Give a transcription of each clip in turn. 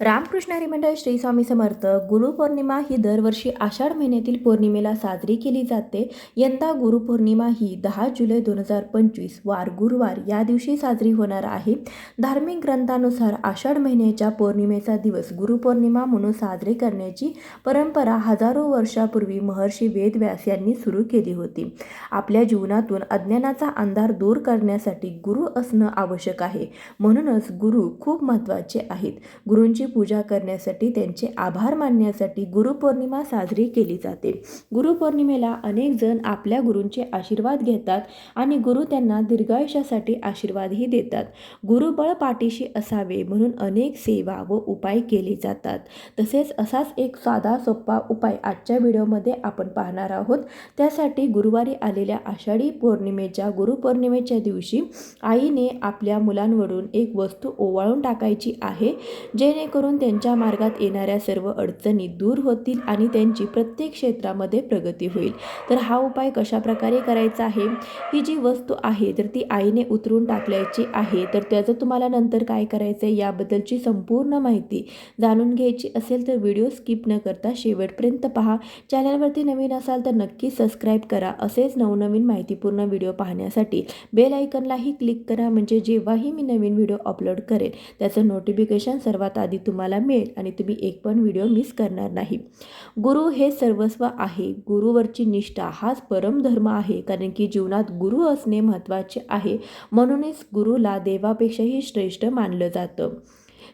रामकृष्ण हरिमंडळ श्री स्वामी समर्थ गुरुपौर्णिमा ही दरवर्षी आषाढ महिन्यातील पौर्णिमेला साजरी केली जाते. यंदा गुरुपौर्णिमा ही दहा जुलै दोन हजार पंचवीस वार गुरुवार या दिवशी साजरी होणार आहे. धार्मिक ग्रंथानुसार आषाढ महिन्याच्या पौर्णिमेचा दिवस गुरुपौर्णिमा म्हणून साजरी करण्याची परंपरा हजारो वर्षापूर्वी महर्षी वेदव्यास यांनी सुरू केली होती. आपल्या जीवनातून अज्ञानाचा अंधार दूर करण्यासाठी गुरु असणं आवश्यक आहे. म्हणूनच गुरु खूप महत्त्वाचे आहेत. गुरूंची पूजा करण्यासाठी त्यांचे आभार मानण्यासाठी गुरुपौर्णिमा साजरी केली जाते. गुरुपौर्णिमेला अनेक जण आपल्या गुरूंचे आशीर्वाद घेतात आणि गुरु त्यांना दीर्घायुष्यासाठी आशीर्वादही देतात. गुरुबळ पाठीशी असावे म्हणून अनेक सेवा व उपाय केले जातात. तसेच असाच एक साधा सोपा उपाय आजच्या व्हिडिओमध्ये आपण पाहणार आहोत. त्यासाठी गुरुवारी आलेल्या आषाढी पौर्णिमेच्या गुरुपौर्णिमेच्या दिवशी आईने आपल्या मुलांवरून एक वस्तू ओवाळून टाकायची आहे. जेणेकरून त्यांच्या मार्गात येणाऱ्या सर्व अडचणी दूर होतील आणि त्यांची प्रत्येक क्षेत्रामध्ये प्रगती होईल. तर हा उपाय कशाप्रकारे करायचा आहे? ही जी वस्तू आहे तर ती आईने उतरून टाकल्याची आहे. तर त्याचं तुम्हाला नंतर काय करायचं आहे याबद्दलची संपूर्ण माहिती जाणून घ्यायची असेल तर व्हिडिओ स्किप न करता शेवटपर्यंत पहा. चॅनलवरती नवीन असाल तर नक्की सबस्क्राईब करा. असेच नवनवीन माहितीपूर्ण व्हिडिओ पाहण्यासाठी बेल आयकनलाही क्लिक करा. म्हणजे जेव्हाही मी नवीन व्हिडिओ अपलोड करेन त्याचं नोटिफिकेशन सर्वात आधी तुम्हाला मिळेल आणि तुम्ही एक पण व्हिडिओ मिस करणार नाही. गुरु हे सर्वस्व आहे. गुरुवरची निष्ठा हाच परमधर्म आहे. कारण की जीवनात गुरु असणे महत्त्वाचे आहे. म्हणूनच गुरुला देवापेक्षाही श्रेष्ठ मानलं जातं.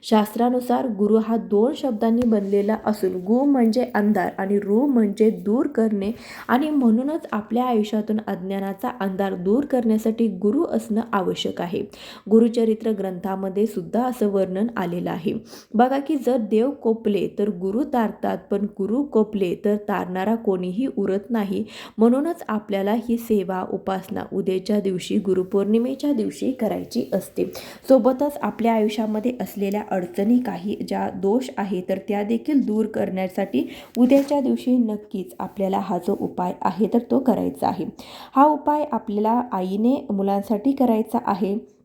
शास्त्रानुसार गुरु हा दोन शब्दांनी बनलेला असून गु म्हणजे अंधार आणि रू म्हणजे दूर करणे. आणि म्हणूनच आपल्या आयुष्यातून अज्ञानाचा अंधार दूर करण्यासाठी गुरु असणं आवश्यक आहे. गुरुचरित्र ग्रंथामध्ये सुद्धा असं वर्णन आलेलं आहे. बघा की जर देव कोपले तर गुरु तारतात पण गुरु कोपले तर तारणारा कोणीही उरत नाही. म्हणूनच आपल्याला ही सेवा उपासना उद्याच्या दिवशी गुरुपौर्णिमेच्या दिवशी करायची असते. सोबतच आपल्या आयुष्यामध्ये असलेल्या अडचणी काही ज्या दोष आहे तर त्या देखील दूर करण्यासाठी उद्याच्या दिवशी नक्कीच आपल्याला हा जो उपाय आहे तर तो करायचा आहे. हा उपाय आपल्याला आईने मुलांसाठी करायचा आहे.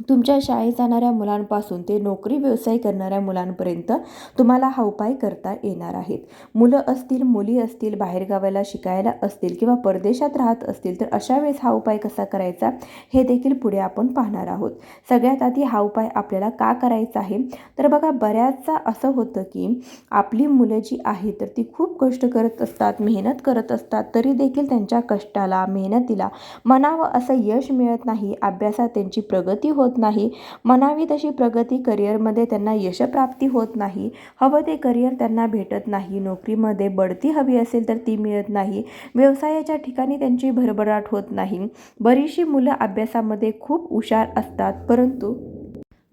तुमच्या शाळेत जाणाऱ्या मुलांपासून ते नोकरी व्यवसाय करणाऱ्या मुलांपर्यंत तुम्हाला हा उपाय करता येणार आहेत. मुलं असतील मुली असतील बाहेरगावाला शिकायला असतील किंवा परदेशात राहत असतील तर अशा वेळेस हा उपाय कसा करायचा हे देखील पुढे आपण पाहणार आहोत. सगळ्यात आधी हा उपाय आपल्याला का करायचा आहे? तर बघा बऱ्याचदा असं होतं की आपली मुलं जी आहेत तर ती खूप कष्ट करत असतात मेहनत करत असतात तरी देखील त्यांच्या कष्टाला मेहनतीला म्हणावं असं यश मिळत नाही. अभ्यासात त्यांची प्रगती होत होत नाही. म्हणावी तशी प्रगती करिअरमध्ये त्यांना यशप्राप्ती होत नाही. हवं ते करिअर त्यांना भेटत नाही. नोकरीमध्ये बढती हवी असेल तर ती मिळत नाही. व्यवसायाच्या ठिकाणी त्यांची भरभराट होत नाही. बरीचशी मुलं अभ्यासामध्ये खूप हुशार असतात परंतु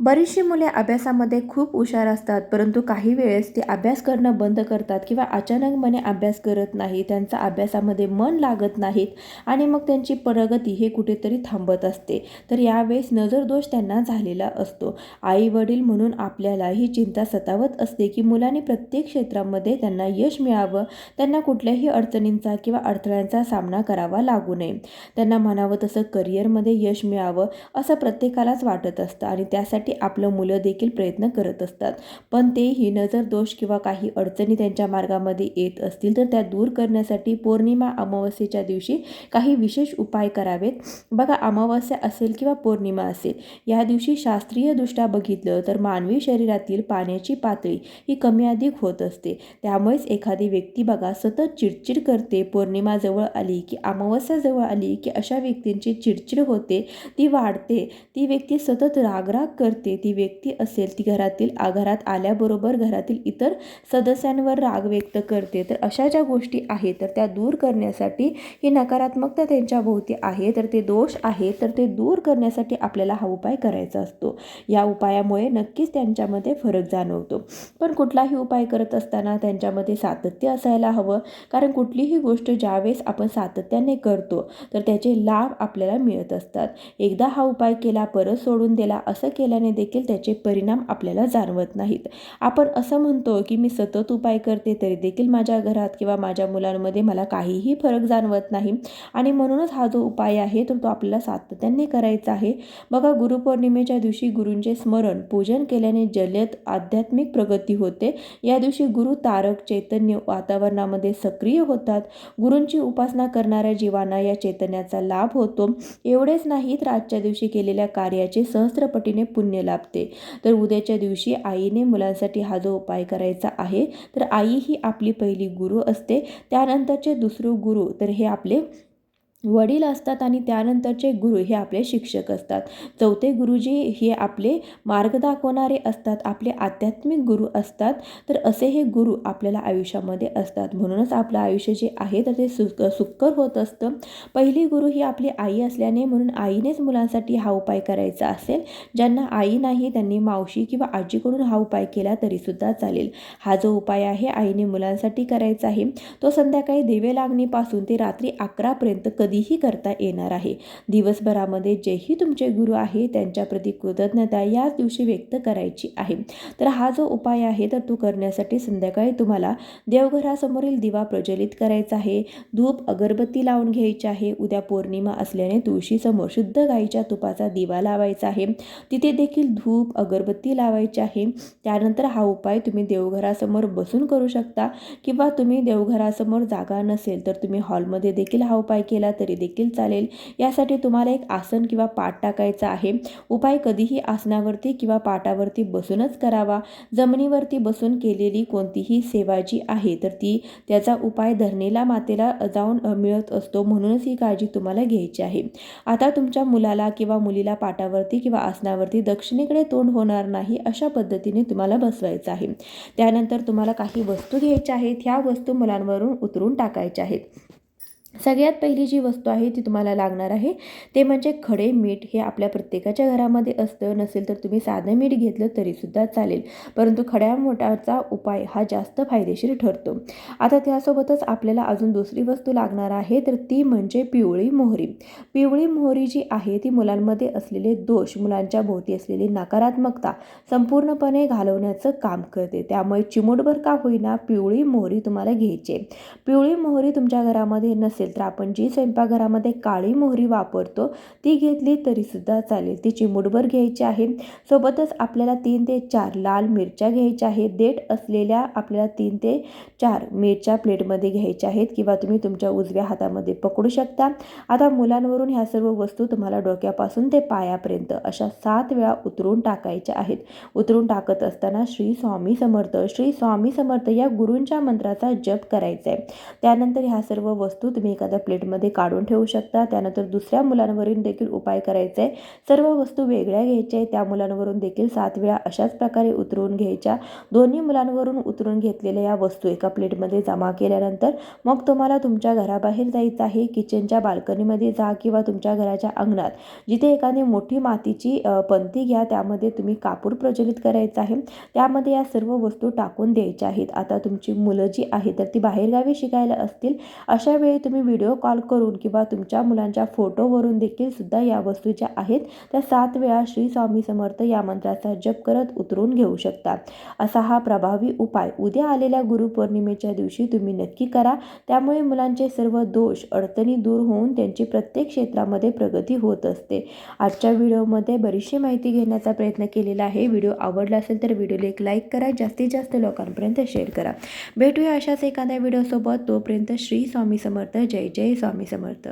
बरीचशी मुले अभ्यासामध्ये खूप हुशार असतात परंतु काही वेळेस ते अभ्यास करणं बंद करतात किंवा अचानकपणे अभ्यास करत नाही त्यांचा अभ्यासामध्ये मन लागत नाहीत आणि मग त्यांची प्रगती हे कुठेतरी थांबत असते. तर यावेळेस नजरदोष त्यांना झालेला असतो. आई वडील म्हणून आपल्याला ही चिंता सतावत असते की मुलांनी प्रत्येक क्षेत्रामध्ये त्यांना यश मिळावं त्यांना कुठल्याही अडचणींचा किंवा अडथळ्यांचा सामना करावा लागू नये. त्यांना म्हणावं तसं करिअरमध्ये यश मिळावं असं प्रत्येकालाच वाटत असतं आणि त्यासाठी आपलं मुलं देखील प्रयत्न करत असतात. पण तेही नजर दोष किंवा काही अडचणी त्यांच्या मार्गामध्ये येत असतील तर त्या दूर करण्यासाठी पौर्णिमा अमावस्येच्या दिवशी काही विशेष उपाय करावेत. बघा अमावस्या असेल किंवा पौर्णिमा असेल या दिवशी शास्त्रीयदृष्ट्या बघितलं तर मानवी शरीरातील पाण्याची पातळी ही कमी अधिक होत असते. त्यामुळेच एखादी व्यक्ती बघा सतत चिडचिड करते पौर्णिमा जवळ आली की अमावस्या जवळ आली की अशा व्यक्तींची चिडचिड होते ती वाढते. ती व्यक्ती सतत रागराग करते करते. ती व्यक्ती असेल ती घरातील घरात आल्याबरोबर घरातील इतर सदस्यांवर राग व्यक्त करते. तर अशा ज्या गोष्टी आहेत तर त्या दूर करण्यासाठी ही नकारात्मकता त्यांच्या भोवती आहे. तर ते दोष आहे तर ते दूर करण्यासाठी आपल्याला हा उपाय करायचा असतो. या उपायामुळे नक्कीच त्यांच्यामध्ये फरक जाणवतो. पण कुठलाही उपाय करत असताना त्यांच्यामध्ये सातत्य असायला हवं. कारण कुठलीही गोष्ट ज्यावेळेस आपण सातत्याने करतो तर त्याचे लाभ आपल्याला मिळत असतात. एकदा हा उपाय केला परत सोडून दिला असं केल्याने केल्याने देखील त्याचे परिणाम आपल्याला जाणवत नाहीत. आपण असं म्हणतो की मी सतत उपाय करते तरी देखील माझ्या घरात किंवा माझ्या मुलांमध्ये मला काहीही फरक जाणवत नाही. आणि म्हणूनच हा जो उपाय आहे तर तो आपल्याला सातत्याने करायचा आहे. बघा गुरुपौर्णिमेच्या दिवशी गुरूंचे स्मरण पूजन केल्याने जलद आध्यात्मिक प्रगती होते. या दिवशी गुरु तारक चैतन्य वातावरणामध्ये सक्रिय होतात. गुरूंची उपासना करणाऱ्या जीवांना या चैतन्याचा लाभ होतो. एवढेच नाही तर आजच्या दिवशी केलेल्या कार्याचे सहस्त्रपटीने पुण्य लाभते. तर उद्याच्या दिवशी आईने मुलांसाठी हा जो उपाय करायचा आहे तर आई ही आपली पहिली गुरु असते. त्यानंतरचे दुसरे गुरु तर हे आपले वडील असतात आणि त्यानंतरचे गुरु हे आपले शिक्षक असतात. चौथे गुरुजी हे आपले मार्ग दाखवणारे असतात आपले आध्यात्मिक गुरु असतात. तर असे हे गुरु आपल्याला आयुष्यामध्ये असतात. म्हणूनच आपलं आयुष्य जे आहे तर ते सुक सुखकर होत असतं. पहिली गुरु ही आपली आई असल्याने म्हणून आईनेच मुलांसाठी हा उपाय करायचा असेल. ज्यांना आई नाही त्यांनी मावशी किंवा आजीकडून हा उपाय केला तरीसुद्धा चालेल. हा जो उपाय आहे आईने मुलांसाठी करायचा आहे तो संध्याकाळी दिवे लागणीपासून ते रात्री अकरापर्यंत कधीही करता येणार आहे. दिवसभरामध्ये जेही तुमचे गुरु आहे त्यांच्याप्रती कृतज्ञता याच दिवशी व्यक्त करायची आहे. तर हा जो उपाय आहे तर तो करण्यासाठी संध्याकाळी तुम्हाला देवघरासमोरील दिवा प्रज्वलित करायचा आहे. धूप अगरबत्ती लावून घ्यायची आहे. उद्या पौर्णिमा असल्याने तुळशीसमोर शुद्ध गाईच्या तुपाचा दिवा लावायचा आहे. तिथे देखील धूप अगरबत्ती लावायची आहे. त्यानंतर हा उपाय तुम्ही देवघरासमोर बसून करू शकता. किंवा तुम्ही देवघरासमोर जागा नसेल तर तुम्ही हॉलमध्ये देखील हा उपाय केला तरी देखील चालेल. यासाठी तुम्हाला एक आसन किंवा पाठ टाकायचा आहे. उपाय कधीही आसनावरती किंवा पाटावरती बसूनच करावा. जमिनीवरती बसून केलेली कोणतीही सेवा जी आहे तर ती त्याचा उपाय धरणीला मातेला जाऊन मिळत असतो म्हणूनच ही काळजी तुम्हाला घ्यायची आहे. आता तुमच्या मुलाला किंवा मुलीला पाटावरती किंवा आसनावरती दक्षिणेकडे तोंड होणार नाही अशा पद्धतीने तुम्हाला बसवायचं आहे. त्यानंतर तुम्हाला काही वस्तू घ्यायच्या आहेत. ह्या वस्तू मुलांवरून उतरून टाकायच्या आहेत. सगळ्यात पहिली जी वस्तू आहे ती तुम्हाला लागणार आहे ते म्हणजे खडे मीठ हे आपल्या प्रत्येकाच्या घरामध्ये असतं नसेल तर तुम्ही साधं मीठ घेतलं तरीसुद्धा चालेल. परंतु खड्या मोठाचा उपाय हा जास्त फायदेशीर ठरतो. आता त्यासोबतच आपल्याला अजून दुसरी वस्तू लागणार आहे तर ती म्हणजे पिवळी मोहरी. पिवळी मोहरी जी आहे ती मुलांमध्ये असलेले दोष मुलांच्या भोवती असलेली नकारात्मकता संपूर्णपणे घालवण्याचं काम करते. त्यामुळे चिमूटभर का होईना पिवळी मोहरी तुम्हाला घ्यायची पिवळी मोहरी तुमच्या घरामध्ये नसेल असेल तर आपण जी स्वयंपाकघरामध्ये काळी मोहरी वापरतो ती घेतली तरीसुद्धा चालेल. ती चिमूटभर घ्यायची आहे. सोबतच आपल्याला तीन ते चार लाल मिरच्या घ्यायच्या आहेत. देठ असलेल्या आपल्याला तीन ते चार मिरच्या प्लेटमध्ये घ्यायच्या आहेत किंवा तुम्ही तुमच्या उजव्या हातामध्ये पकडू शकता. आता मुलांवरून ह्या सर्व वस्तू तुम्हाला डोक्यापासून ते पायापर्यंत अशा सात वेळा उतरून टाकायच्या आहेत. उतरून टाकत असताना श्री स्वामी समर्थ श्री स्वामी समर्थ या गुरूंच्या मंत्राचा जप करायचा आहे त्यानंतर ह्या सर्व वस्तू तुम्ही एखाद्या प्लेटमध्ये काढून ठेवू शकता. त्यानंतर दुसऱ्या मुलांवरून देखील उपाय करायचा. आहे सर्व वस्तू वेगळ्या घ्यायच्या आहे त्या मुलांवरून देखील सात वेळा अशाच प्रकारे उतरवून घ्यायच्या. दोन्ही मुलांवरून उतरून घेतलेल्या या वस्तू एका प्लेटमध्ये जमा केल्यानंतर मग तुम्हाला तुमच्या घराबाहेर जायचं आहे. किचनच्या बाल्कनीमध्ये जा किंवा तुमच्या घराच्या अंगणात. जिथे एखादी मोठी मातीची पंथी घ्या. त्यामध्ये तुम्ही कापूर प्रज्वलित करायचं आहे. त्यामध्ये या सर्व वस्तू टाकून द्यायच्या आहेत. आता तुमची मुलं जी आहेत तर ती बाहेरगावी शिकायला असतील. अशा वेळी तुम्ही व्हिडिओ कॉल करून किंवा तुमच्या मुलांच्या फोटोवरून देखील सुद्धा या वस्तू ज्या आहेत त्या सात वेळा श्री स्वामी समर्थ या मंत्राचा जप करत उतरून घेऊ शकता. असा हा प्रभावी उपाय उद्या आलेल्या गुरुपौर्णिमेच्या दिवशी तुम्ही नक्की करा. त्यामुळे मुलांचे सर्व दोष अडचणी दूर होऊन त्यांची प्रत्येक क्षेत्रामध्ये प्रगती होत असते. आजच्या व्हिडिओमध्ये बरीचशी माहिती घेण्याचा प्रयत्न केलेला आहे. व्हिडिओ आवडला असेल तर व्हिडिओला एक लाईक करा. जास्तीत जास्त लोकांपर्यंत शेअर करा. भेटूया अशाच एखाद्या व्हिडिओसोबत. तोपर्यंत श्री स्वामी समर्थ. जय जय स्वामी समर्थ.